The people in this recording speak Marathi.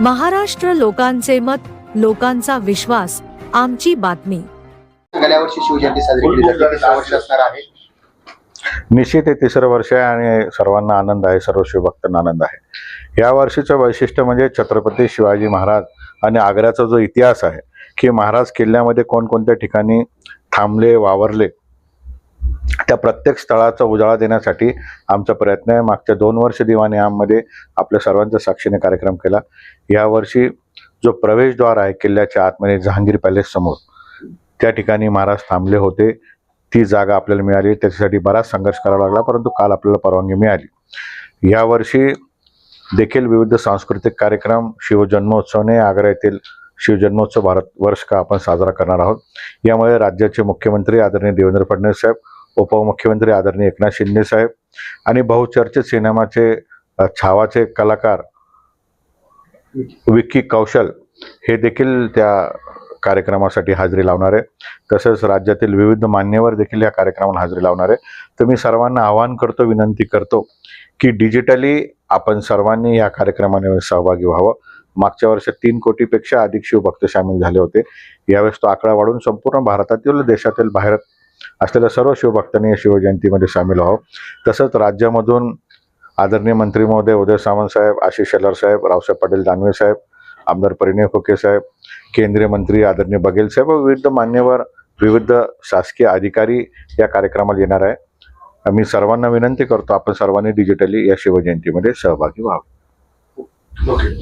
महाराष्ट्र लोकांचे मत लोकांचा विश्वास आमची बातमी. गेल्या वर्षी शिवजयंती साजरी केली जाते. तिसरं वर्ष असणार आहे. निश्चित हे तिसरं वर्ष आहे आणि सर्वांना आनंद आहे सर्व शिवभक्तांना आनंद आहे. या वर्षीचं वैशिष्ट्य म्हणजे छत्रपती शिवाजी महाराज आणि आग्र्याचा जो इतिहास आहे की महाराज किल्ल्यामध्ये कोणकोणत्या ठिकाणी थांबले वावरले त्या प्रत्येक स्थळाचा उजाळा देण्यासाठी आमचा प्रयत्न आहे. मागच्या दोन वर्ष दिवाणी आममध्ये आपल्या सर्वांच्या साक्षीने कार्यक्रम केला. यावर्षी जो प्रवेशद्वार आहे किल्ल्याच्या आतमध्ये जहांगीर पॅलेस समोर त्या ठिकाणी महाराज थांबले होते. ती जागा आपल्याला मिळाली. त्याच्यासाठी बराच संघर्ष करावा लागला परंतु काल आपल्याला परवानगी मिळाली. यावर्षी देखील विविध सांस्कृतिक कार्यक्रम शिवजन्मोत्सवने आग्रा येथील शिवजन्मोत्सव भारत वर्ष का आपण साजरा करणार आहोत. यामुळे राज्याचे मुख्यमंत्री आदरणीय देवेंद्र फडणवीस साहेब उपमुख्यमंत्री आदरणीय एकनाथ शिंदे साहेब आणि बहुचर्चित सिनेमाचे छावाचे कलाकार विक्की कौशल हे देखील त्या कार्यक्रमासाठी हजेरी लावणार आहे. तसंच राज्यातील विविध मान्यवर देखील या कार्यक्रमाला हजेरी लावणार आहे. तर मी सर्वांना आवाहन करतो विनंती करतो की डिजिटली आपण सर्वांनी या कार्यक्रमाने सहभागी व्हावं. मागच्या वर्षात तीन कोटीपेक्षा अधिक शिवभक्त सामील झाले होते. यावेळेस तो आकडा वाढून संपूर्ण भारतातील देशातील बाहेर असलेल्या सर्व शिवभक्तांनी या शिवजयंतीमध्ये सामील व्हावं तसंच राज्यामधून आदरणीय मंत्री महोदय उदय सावंत साहेब आशिष शेलार साहेब रावसाहेब पाटील दानवे साहेब आमदार परिणय फुके साहेब केंद्रीय मंत्री आदरणीय बघेल साहेब व विविध मान्यवर विविध शासकीय अधिकारी या कार्यक्रमाला येणार आहे. मी सर्वांना विनंती करतो आपण सर्वांनी डिजिटली या शिवजयंतीमध्ये सहभागी व्हावं.